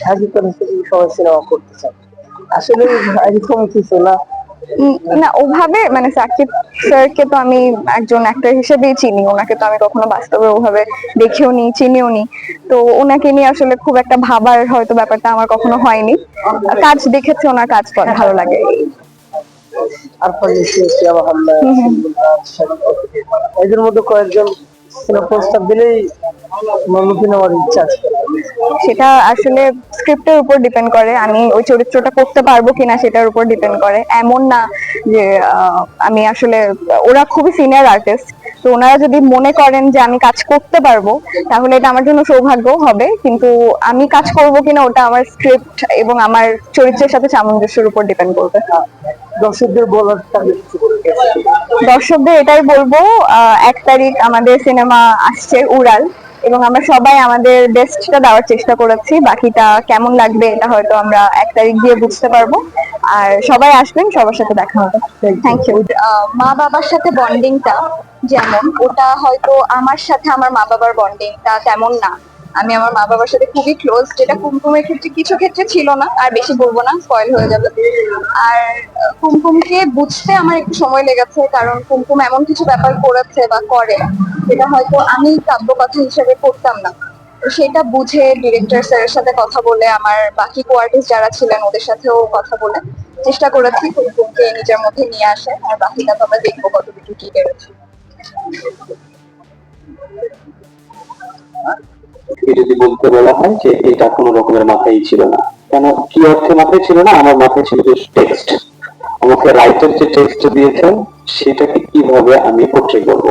সাকিব খান হিসেবে সবাই সিনেমা করতে চান আসলে এরকম কিছু না। না ওভাবে মানে সাকিব স্যারকে তো আমি একজন অ্যাক্টর হিসেবেই চিনি। ওনাকে তো আমি কখনো বাস্তবে ওভাবে দেখেও নি চিনিও নি। তো ওনাকে নিয়ে আসলে খুব একটা ভাবার হয়তো ব্যাপারটা আমার কখনো হয়নি। কাজ দেখেছি ওনার কাজ কর ভালো লাগে। খান। এদের মধ্যে কয়েকজন প্রস্তাব দিলেই ইচ্ছা আছে। সেটা আসলে স্ক্রিপ্টের উপর ডিপেন্ড করে। আমি ওই চরিত্রটা করতে পারব কিনা সেটার উপর ডিপেন্ড করে। এমন না যে আমি আসলে ওরা খুবই সিনিয়র আর্টিস্ট তো ওনারা যদি মনে করেন যে আমি কাজ করতে পারব তাহলে এটা আমার জন্য সৌভাগ্য হবে। কিন্তু আমি কাজ করব কিনা ওটা আমার স্ক্রিপ্ট এবং আমার চরিত্রের সাথে সামঞ্জস্যের উপর ডিপেন্ড করবে। দর্শকদের বলার। দর্শকদের এটাই বলব এক তারিখ আমাদের সিনেমা আসছে উড়াল। এবং আমরা সবাই আমাদের বেস্টটা দেওয়ার চেষ্টা করেছি। বাকিটা কেমন লাগবে এটা হয়তো আমরা এক তারিখ গিয়ে বুঝতে পারব। আর সবাই আসবেন, সবার সাথে দেখা হবে। থ্যাংক ইউ মা বাবার সাথে বন্ডিংটা যেমন, ওটা হয়তো আমার সাথে আমার মা বাবার বন্ডিংটা তেমন না। আমি আমার মা বাবার সাথে খুবই ক্লোজ যেটা কুমকুমের ক্ষেত্রে কিছু ক্ষেত্রে ছিল না, আর বেশি বলব না স্পয়েল হয়ে যাবে। আর কুমকুমকে বুঝতে আমার একটু সময় লেগেছে, কারণ কুমকুম এমন কিছু ব্যাপার করেছে বা করে যেটা হয়তো আমি কাব্য কথা হিসেবে করতাম না। সেটা বুঝে ডিরেক্টর স্যারের সাথে কথা বলে, আমার বাকি কো আর্টিস্ট যারা ছিলেন ওদের সাথেও কথা বলে চেষ্টা করেছি কুমকুমকে নিজের মধ্যে নিয়ে আসে, আর বাকিটা তো আমরা দেখব কতটুকু কি পেরেছি যদি বলতে বলা হয় যে এটা কোনো রকমের মাথায় ছিল না। কেন? কি অর্থে মাথায় ছিল না? আমার মাথায় ছিল যে টেক্সট আমাকে রাইটার যে টেক্সট দিয়েছেন, সেটাকে কীভাবে আমি পোট্রে করব?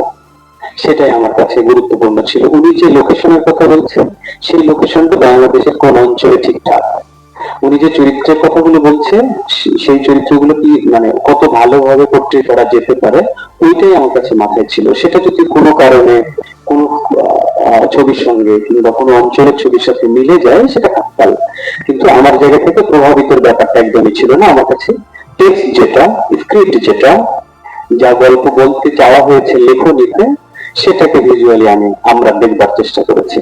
সেটাই আমার কাছে গুরুত্বপূর্ণ ছিল। উনি যে লোকেশনের কথা বলছেন, সেই লোকেশনটা বাংলাদেশের কোন অঞ্চলে ঠিকঠাক উনি যে চরিত্রের কথাগুলো বলছেন সেই চরিত্রগুলো কি মানে কত ভালোভাবে পোট্রে করা যেতে পারে, ওইটাই আমার কাছে মাথায় ছিল। সেটা যদি কোনো কারণে কোনো ছবির সঙ্গে কিংবা কোনো অঞ্চলের ছবির সাথে মিলে যায়, সেটা কাকতাল কিন্তু আমার জায়গা থেকে প্রভাবিতের ব্যাপারটা একদমই ছিল না। আমার কাছে টেক্সট যেটা স্ক্রিপ্ট যেটা, যা গল্প বলতে চাওয়া হয়েছে লেখনীতে সেটাকে ভিজুয়ালি আমি আমরা দেখবার চেষ্টা করেছি।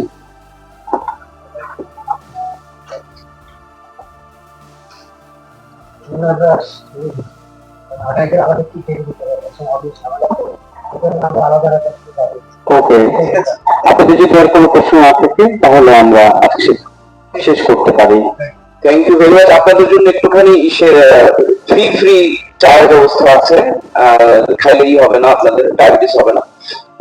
ওকে আপনাদের যদি আর কোনো প্রশ্ন না থাকে তাহলে আমরা আজকে শেষ করতে পারি। থ্যাংক ইউ ভেরি মাচ আপনাদের জন্য একটুখানি ফ্রি ফ্রি চায়ের ব্যবস্থা আছে। খাইলেই হবে না আপনাদের ডায়াবেটিস হবে না।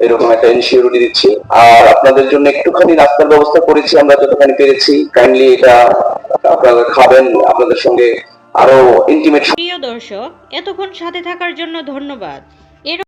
এরকম একটা এনশিওরিটি দিচ্ছি। আর আপনাদের জন্য একটুখানি রাস্তার ব্যবস্থা করেছি, আমরা যতখানি পেরেছি। কাইন্ডলি এটা আপনারা খাবেন, আপনাদের সঙ্গে আরও ইন্টিমেট প্রিয় দর্শক, এতক্ষণ সাথে থাকার জন্য ধন্যবাদ।